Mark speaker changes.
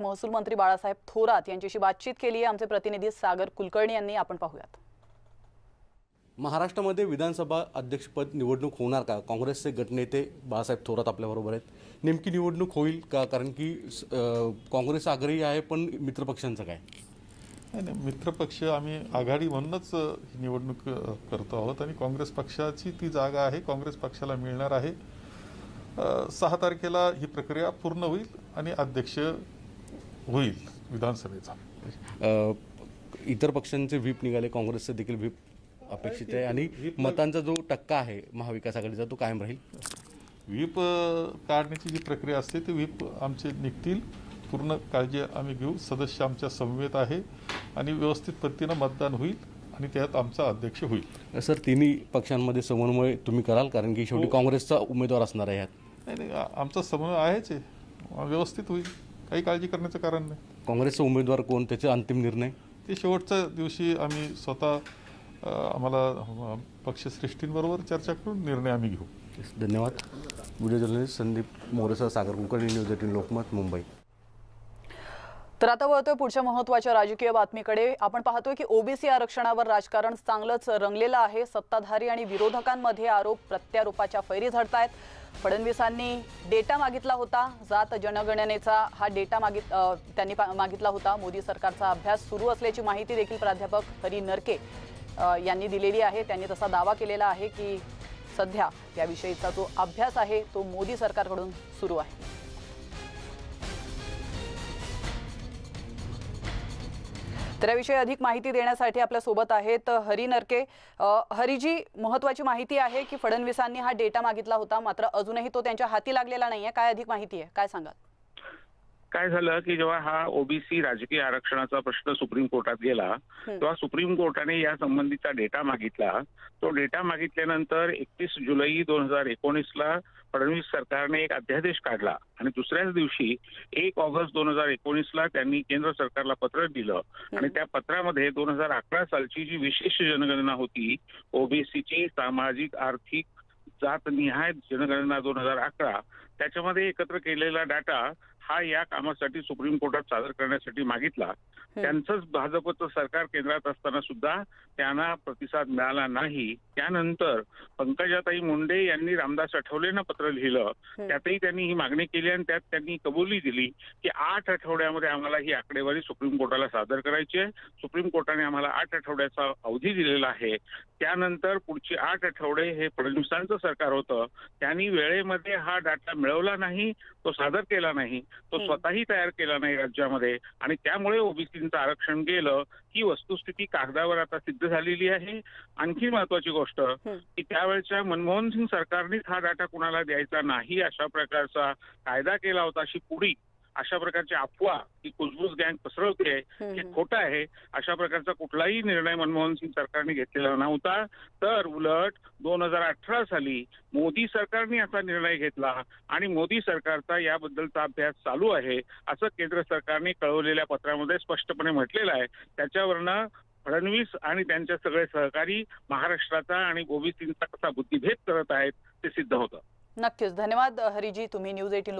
Speaker 1: महसूल मंत्री बाळासाहेब थोरात यांच्याशी बातचीत केली आहे. आमचे प्रतिनिधी सागर कुलकर्णी यांनी आपण पाहूयात.
Speaker 2: महाराष्ट्रामध्ये विधानसभा अध्यक्षपद निवडणूक होणार का? काँग्रेसचे गटनेते बाळासाहेब थोरात आपल्याबरोबर आहेत. नेमकी निवडणूक होईल का? कारण की काँग्रेस आग्रही आहे पण मित्रपक्षांचं काय?
Speaker 3: नाही नाही मित्रपक्ष आम्ही आघाडी म्हणूनच ही निवडणूक करतो आहोत. आणि काँग्रेस पक्षाची ती जागा आहे काँग्रेस पक्षाला मिळणार आहे. सहा तारखेला ही प्रक्रिया पूर्ण होईल आणि अध्यक्ष होईल विधानसभेचा.
Speaker 2: इतर पक्षांचे व्हीप निघाले काँग्रेसचे देखील व्हीप अपेक्षित आहे. आणि मतांचा जो टक्का आहे महाविकास आघाडीचा तो कायम राहील?
Speaker 3: व्हीप काढण्याची जी प्रक्रिया असते ती व्हीप आमचे निघतील. पूर्ण काळजी आम्ही घेऊ. सदस्य आमच्या समवेत आहे आणि व्यवस्थित पद्धतीनं मतदान होईल आणि त्यात आमचा अध्यक्ष होईल.
Speaker 2: सर तिन्ही पक्षांमध्ये समन्वय तुम्ही कराल? कारण की शेवटी काँग्रेसचा उमेदवार असणार आहे यात
Speaker 3: नाही नाही आमचा समन्वय आहेच आहे. व्यवस्थित होईल. काही काळजी करण्याचं कारण नाही.
Speaker 2: काँग्रेसचा उमेदवार कोण? त्याचे अंतिम निर्णय?
Speaker 3: ते शेवटच्या दिवशी आम्ही स्वतः अ, आम्हाला अ, पक्षश्रेष्ठींबरोबर चर्चा करून निर्णय आम्ही घेऊ.
Speaker 2: धन्यवाद. व्हिडिओ जर्नलिस्ट संदीप मोरेसह सागर कुलकर्णी न्यूज एटीन लोकमत मुंबई.
Speaker 1: तर आता वळतोय पुढच्या महत्त्वाच्या राजकीय बातमीकडे. आपण पाहतोय की ओबीसी आरक्षणावर राजकारण चांगलंच रंगलेलं आहे. सत्ताधारी आणि विरोधकांमध्ये आरोप प्रत्यारोपाच्या फैरी झडतायत. फडणवीसांनी डेटा मागितला होता. जात जनगणनेचा हा डेटा मागित त्यांनी पा- मागितला होता. मोदी सरकारचा अभ्यास सुरू असल्याची माहिती देखील प्राध्यापक हरी नरके यांनी दिलेली आहे. त्यांनी तसा दावा केलेला आहे की सध्या याविषयीचा जो अभ्यास आहे तो मोदी सरकारकडून सुरू आहे. त्याविषयी अधिक माहिती देण्यासाठी आपल्यासोबत आहेत हरी नरके. हरीजी महत्वाची माहिती आहे की फडणवीसांनी हा डेटा मागितला होता मात्र अजूनही तो त्यांच्या हाती लागलेला नाहीये. काय अधिक माहिती आहे? काय सांगाल?
Speaker 4: काय झालं की जेव्हा हा ओबीसी राजकीय आरक्षणाचा प्रश्न सुप्रीम कोर्टात गेला तेव्हा सुप्रीम कोर्टाने या संबंधीचा डेटा मागितला. तो डेटा मागितल्यानंतर एकतीस जुलै दोन हजार एकोणीसला फडणवीस सरकारने एक अध्यादेश काढला आणि दुसऱ्याच दिवशी एक ऑगस्ट दोन हजार एकोणीसला त्यांनी केंद्र सरकारला पत्र दिलं. आणि त्या पत्रामध्ये दोन हजार अकरा सालची जी विशेष जनगणना होती ओबीसीची सामाजिक आर्थिक जातनिहाय जनगणना दोन हजार अकरा त्याच्यामध्ये एकत्र केलेला डाटा हा या कामासाठी सुप्रीम कोर्टात सादर करण्यासाठी मागितला. त्यांचंच भाजपचं सरकार केंद्रात असताना सुद्धा त्यांना प्रतिसाद मिळाला नाही. त्यानंतर पंकजाताई मुंडे यांनी रामदास आठवलेंना पत्र लिहिलं. त्यातही त्यांनी ही मागणी केली आणि त्यात त्यांनी कबुली दिली की आठ आठवड्यामध्ये आम्हाला ही आकडेवारी सुप्रीम कोर्टाला सादर करायची आहे. सुप्रीम कोर्टाने आम्हाला आठ आठवड्याचा अवधी दिलेला आहे. त्यानंतर पुढची आठ आठवडे हे फडणवीसांचं सरकार होतं. त्यांनी वेळेमध्ये हा डाटा मिळवला नाही तो सादर केला नाही. तो स्वतःही तयार केला नाही राज्यामध्ये. आणि त्यामुळे ओबीसीचं आरक्षण गेलं ही वस्तुस्थिती कागदावर आता सिद्ध झालेली आहे. आणखी महत्वाची गोष्ट की त्यावेळच्या मनमोहन सिंग सरकारनेच हा डाटा कुणाला द्यायचा नाही अशा प्रकारचा कायदा केला होता अशी पुढी अशा प्रकारची अफवा की कुजबूज गँग पसरवते हे खोटं आहे. अशा प्रकारचा कुठलाही निर्णय मनमोहन सिंग सरकारने घेतलेला नव्हता. तर उलट दोन हजार अठरा साली मोदी सरकारने असा निर्णय घेतला आणि मोदी सरकारचा याबद्दलचा अभ्यास चालू आहे असं केंद्र सरकारने कळवलेल्या पत्रामध्ये स्पष्टपणे म्हटलेलं आहे. त्याच्यावरनं फडणवीस आणि त्यांचे सगळे सहकारी महाराष्ट्राचा आणि ओबीसींचा कसा बुद्धिभेद करत आहेत ते सिद्ध होतं.
Speaker 1: नक्कीच. धन्यवाद हरीजी. तुम्ही न्यूज एटीन